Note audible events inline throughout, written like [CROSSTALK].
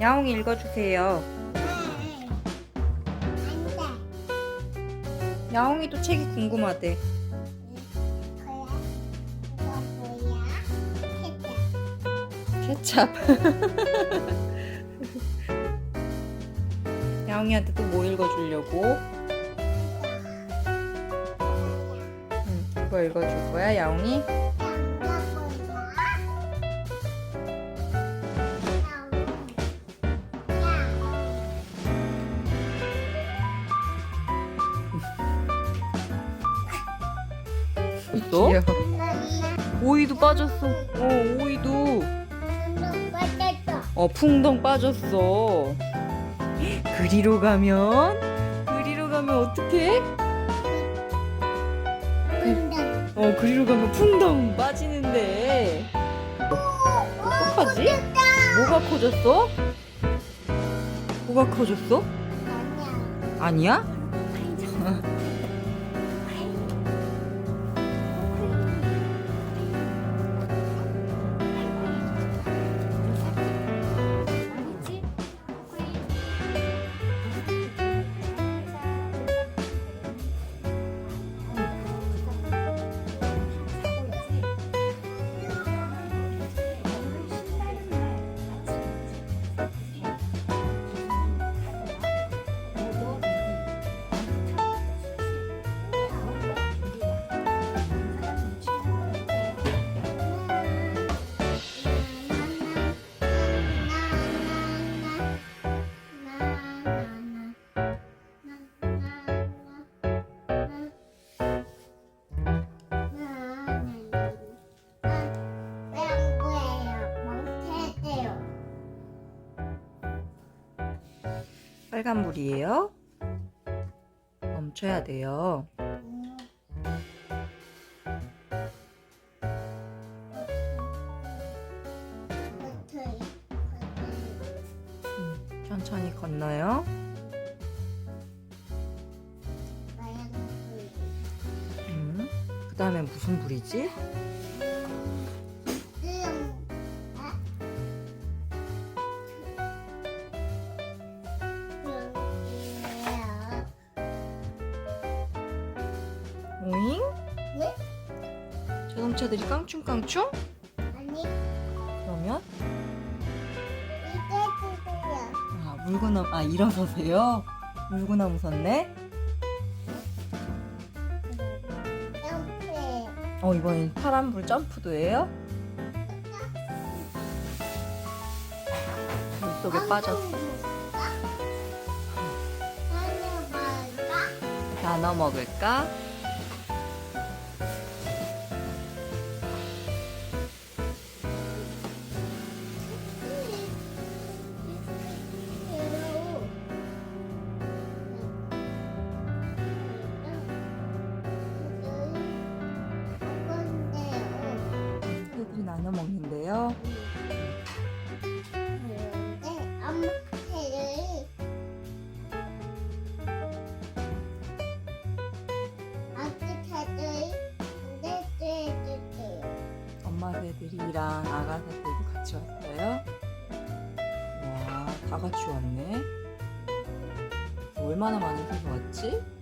야옹이 읽어주세요. 야옹이도 책이 궁금하대. 케찹. 야옹이한테 또뭐 읽어주려고? 응, 이거 읽어줄 거야, 야옹이? 또? 귀여워. 오이도 빠졌어. 어, 오이도. 어, 풍덩 빠졌어. 그리로 가면? 그리로 가면 어떡해? 어, 그리로 가면 풍덩 빠지는데. 어떡하지? 뭐가 커졌어? 뭐가 커졌어? 아니야? 빨간불이에요. 멈춰야 돼요. 천천히 건너요. 음. 그 다음에 무슨 불이지? 자동차들이 깡충깡충? 아니 그러면 이게 누구야? 아 물구나무 아 일어서세요. 물구나무 섰네. 점프해. 어 이번엔 파란불 점프도 해요? 물속에 빠졌어. 나눠 먹을까? 나눠 먹는데요. 새들이랑 아가 새들도 같이 왔어요. 와, 다 같이 왔네. 얼마나 많은 새가 왔지?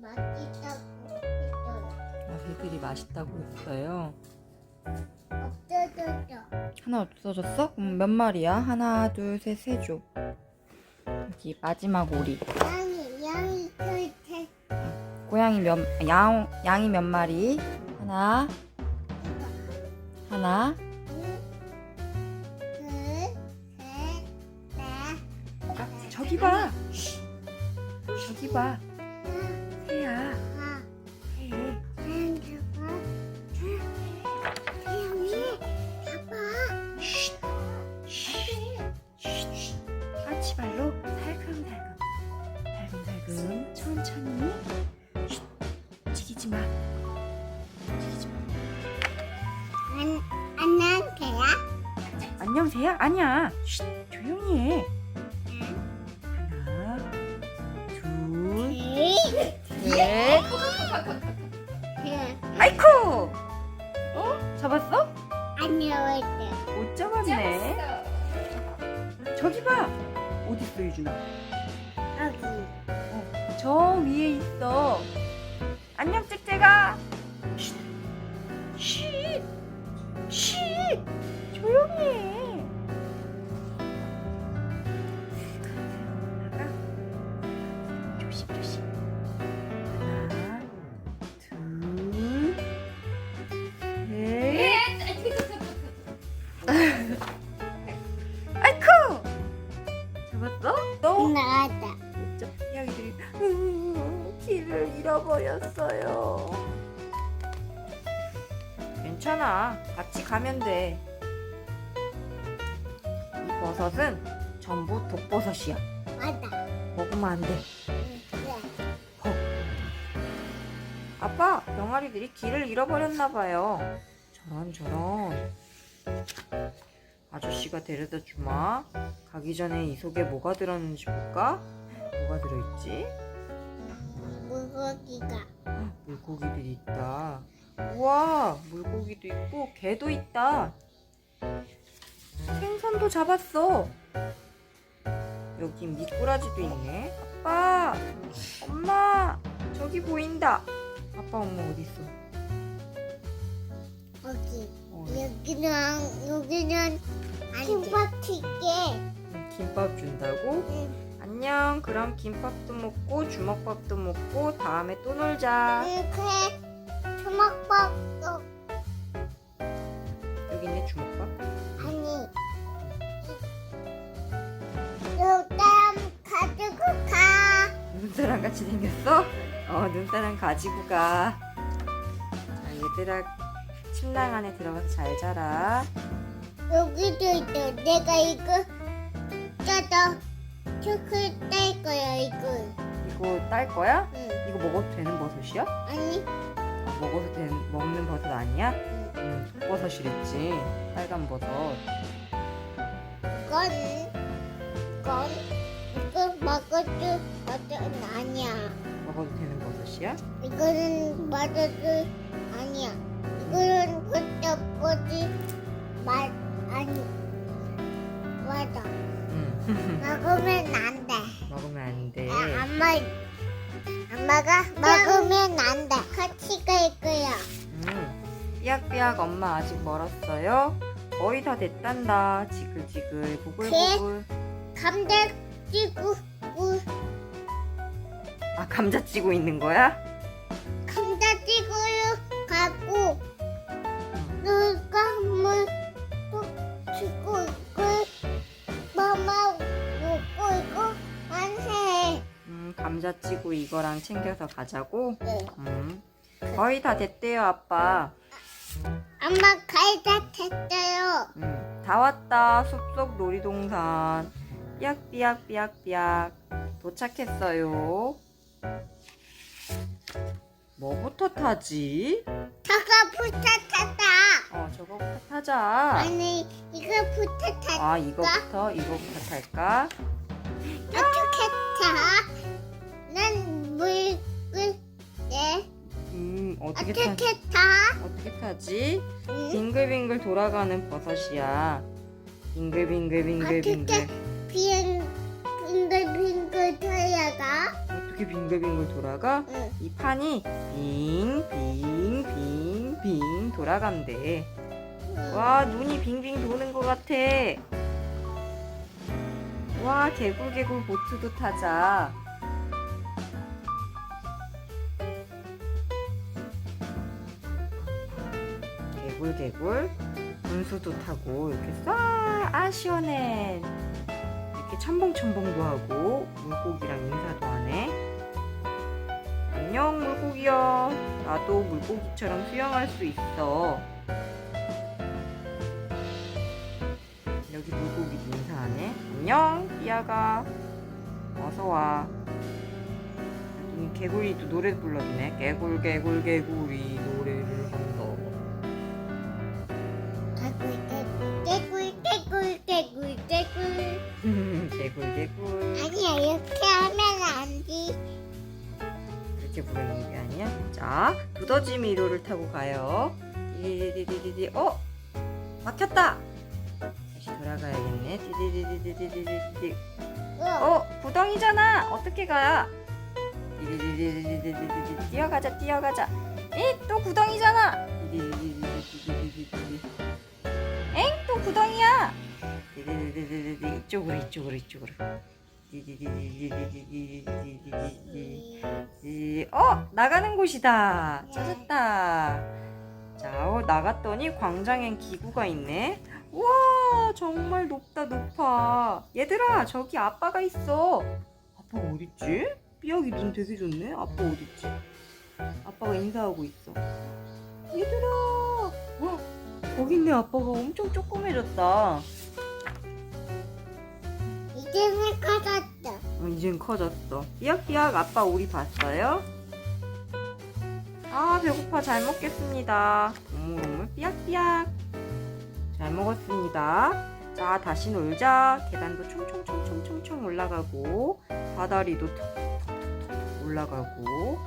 맛있다고 했어요. 아, 새들이 맛있다고 했어요. 없어졌어. 하나 없어졌어? 그럼 몇 마리야? 하나, 둘, 셋, 세 조. 여기 마지막 오리. 양이, 양이 둘셋 고양이 몇, 양, 양이 몇 마리? 하나, 하나, 둘, 셋, 넷, 아, 저기 봐. 저기 봐. 안녕하세요. 아니야. 쉿, 조용히 해. 하나, 둘, 셋. 아이쿠! 어? 잡았어? 안녕하세요. 못 잡았네. 저기 봐. 어디 있어 유준아? 여기. 저 위에 있어. 안녕 잭잭아. 쉿, 쉿, 쉿. 조용히 해. 독버섯이야. 맞아. 먹으면 안 돼. 그래. 아빠, 병아리들이 길을 잃어버렸나 봐요. 저런 저런. 아저씨가 데려다 주마. 가기 전에 이 속에 뭐가 들었는지 볼까? 뭐가 들어있지? 물고기가. 물고기들이 있다. 우와, 물고기도 있고 개도 있다. 생선도 잡았어. 여기 미꾸라지도 있네. 아빠, 엄마, 저기 보인다. 아빠, 엄마 어디 있어? 여기. 어, 여기는, 여기는 김밥 튀게. 김밥 준다고? 응. 안녕. 그럼 김밥도 먹고 주먹밥도 먹고 다음에 또 놀자. 이렇게 주먹밥도 여기 있네 주먹밥. 눈사람 같이 생겼어? 어, 눈사람 가지고 가. 자, 얘들아, 침낭 안에 들어가서 잘 자라. 여기도 있어. 내가 이거 짜다 초콜릿 딸 거야 이거. 이거 딸 거야? 응. 이거 먹어도 되는 버섯이야? 아니. 아, 먹어도 되는, 먹는 버섯 아니야? 응. 응, 속버섯이랬지. 빨간 버섯. 이건 이건 먹어도 버섯 아니야. 먹어도 되는 버섯이야? 이거는 버섯도 아니야. 이거는 버섯 버지 맛 아니. 맞아. 응. [LAUGHS] 먹으면 안 돼. 먹으면 안 돼. 아, 엄마, 엄마가 먹으면 안 돼. 같이 갈 거야. 응. 삐약삐약 엄마 아직 멀었어요? 거의 다 됐단다. 지글지글, 보글보글. 감자 찌고, 우, 아, 감자 찌고 있는 거야? 감자 찌고요 가고, 누가 물또 찌고 있고, 마마 먹고 있고, 안해. 음, 감자 찌고 이거랑 챙겨서 가자고? 네. 음. 거의 다 됐대요, 아빠. 엄마 갈다 됐어요. 음, 다 왔다. 숲속 놀이동산. 삐약삐약삐약삐약. 도착했어요. 뭐부터 타지? 저거 부탁하다. 어, 저거부터 타자. 아니, 이거 부탁하다. 아, 이거부터, 이거부터 탈까? 어떻게 타? 난 물을 내 음, 어떻게 타, 어떻게 타? 어떻게 타지? 응? 빙글빙글 돌아가는 버섯이야. 빙글빙글빙글빙글. 어떻게 비행 빙글빙글 타야가? 어떻게 빙글빙글 돌아가? 응. 이 판이 빙빙빙빙빙 돌아간대. 와 눈이 빙빙 도는 것 같아. 와 개굴개굴 보트도 타자. 개굴개굴 분수도 타고 이렇게 쏴아 시원해. 첨벙첨벙도 하고 물고기랑 인사도 하네. 안녕 물고기야. 나도 물고기처럼 수영할 수 있어. 여기 물고기도 인사하네. 안녕 삐아가. 어서 와. 개구리도 노래 불렀네. 개굴 개굴 개구리 개굴. 아니야 이렇게 하면 안 돼 이렇게 부르는 게 아니야? 자, 두더지 미로를 타고 가요. 디디디디디디. 어? 막혔다. 다시 돌아가야겠네. 디디디디디디디디. 어, 구덩이잖아. 어떻게 가? 디디디디디디디디. 뛰어가자, 뛰어가자. 에, 또 구덩이잖아. 디디디디디디디디디. 엥, 또 구덩이야. 이쪽으로 이쪽으로 이쪽으로 어 나가는 곳이다 찾았다 자 어, 나갔더니 광장엔 기구가 있네 우와 정말 높다 높아 얘들아 저기 아빠가 있어 아빠가 어딨지 삐약이 눈 되게 좋네 아빠 어딨지 아빠가 인사하고 있어 얘들아 어, 거기 있네 아빠가 엄청 쪼끄매졌다 이제는 커졌다 어, 이젠 커졌어. 삐약삐약 아빠 오리 봤어요? 아 배고파 잘 먹겠습니다. 오물오물 삐약삐약 잘 먹었습니다. 자 다시 놀자. 계단도 총총총총총총 올라가고 턱턱턱턱 올라가고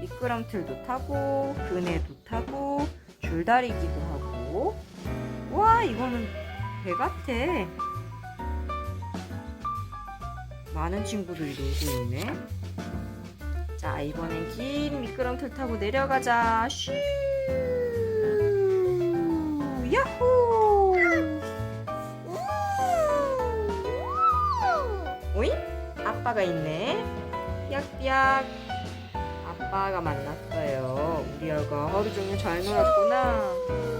미끄럼틀도 타고 그네도 타고 줄다리기도 하고 와 이거는 배 같아. 많은 친구들이 놀고 있네. 자, 이번엔 긴 미끄럼틀 타고 내려가자. 슈! 야호! 오잉? 아빠가 있네. 삐약삐약. 아빠가 만났어요. 우리 아가 하루 종일 잘 놀았구나.